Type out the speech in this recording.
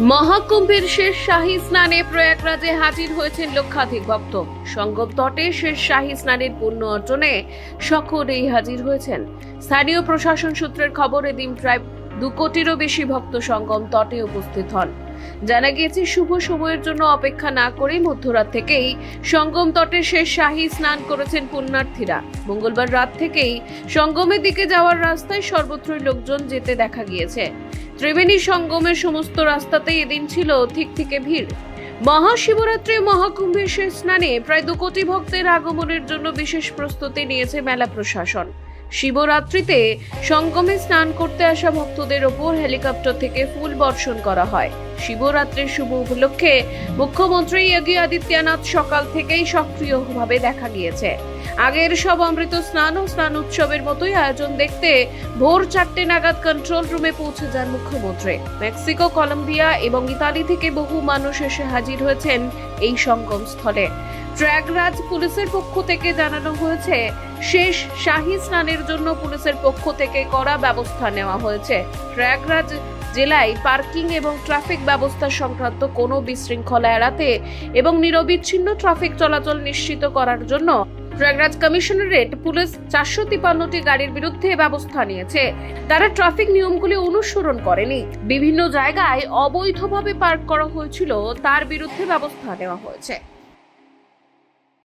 মহাকুম্ভের শেষ শাহী স্নানে প্রয়াগরাজে হাজির হয়েছেন লক্ষাধিক ভক্ত। সঙ্গম তটে শেষ শাহী স্নানের পূর্ণ অর্জনে সকলেই হাজির হয়েছেন। স্থানীয় প্রশাসন সূত্রের খবর এদিন প্রায় দু কোটিরও বেশি ভক্ত সঙ্গম তটে উপস্থিত হন। জানা গিয়েছে, শুভ সময়ের জন্য অপেক্ষা না করে মধ্যরাত থেকেই সঙ্গম তটে শেষ শাহী স্নান করেছেন পুণ্যার্থীরা। মঙ্গলবার রাত থেকেই সঙ্গমের দিকে যাওয়ার রাস্তায় সর্বত্রই লোকজন যেতে দেখা গিয়েছে। ত্রিবেণী সঙ্গমের সমস্ত রাস্তাতেই এদিন ছিল ঠিক থেকে ভিড়। মহাশিবরাত্রি মহাকুম্ভের শেষ স্নানে প্রায় দু কোটি ভক্তের আগমনের জন্য বিশেষ প্রস্তুতি নিয়েছে মেলা প্রশাসন। শিবরাত্রিতে সঙ্গমে স্নান করতে আসা ভক্তদের ওপর হেলিকপ্টার থেকে ফুল বর্ষণ করা হয়। শিবরাত্রির শুভ উপলক্ষে মুখ্যমন্ত্রী যোগী আদিত্যনাথ সকাল থেকেই সক্রিয়ভাবে দেখা গিয়েছে। আগের সব অমৃত স্নান ও স্নান উৎসবের মতোই আয়োজন দেখতে ভোর চারটে নাগাদ কন্ট্রোল রুমে পৌঁছে যান মুখ্যমন্ত্রী। মেক্সিকো, কলম্বিয়া এবং ইতালি থেকে বহু মানুষ এসে হাজির হয়েছেন এই সঙ্গম স্থলে ট্র্যাগরাজ পুলিশের পক্ষ থেকে জানানো হয়েছে, শেষ শাহী স্নানের জন্য পুলিশের পক্ষ থেকে কড়া ব্যবস্থা নেওয়া হয়েছে। ট্র্যাগরাজ জেলায় পার্কিং এবং ট্রাফিক ব্যবস্থা সংক্রান্ত কোনো বিশৃঙ্খলা এড়াতে এবং নিরবিচ্ছিন্ন ট্রাফিক চলাচল নিশ্চিত করার জন্য প্রয়াগরাজ কমিশনারেট পুলিশ চারশো তিপান্নটি গাড়ির বিরুদ্ধে ব্যবস্থা নিয়েছে। তারা ট্রাফিক নিয়মগুলি অনুসরণ করেনি। বিভিন্ন জায়গায় অবৈধভাবে পার্ক করা হয়েছিল, তার বিরুদ্ধে ব্যবস্থা নেওয়া হয়েছে।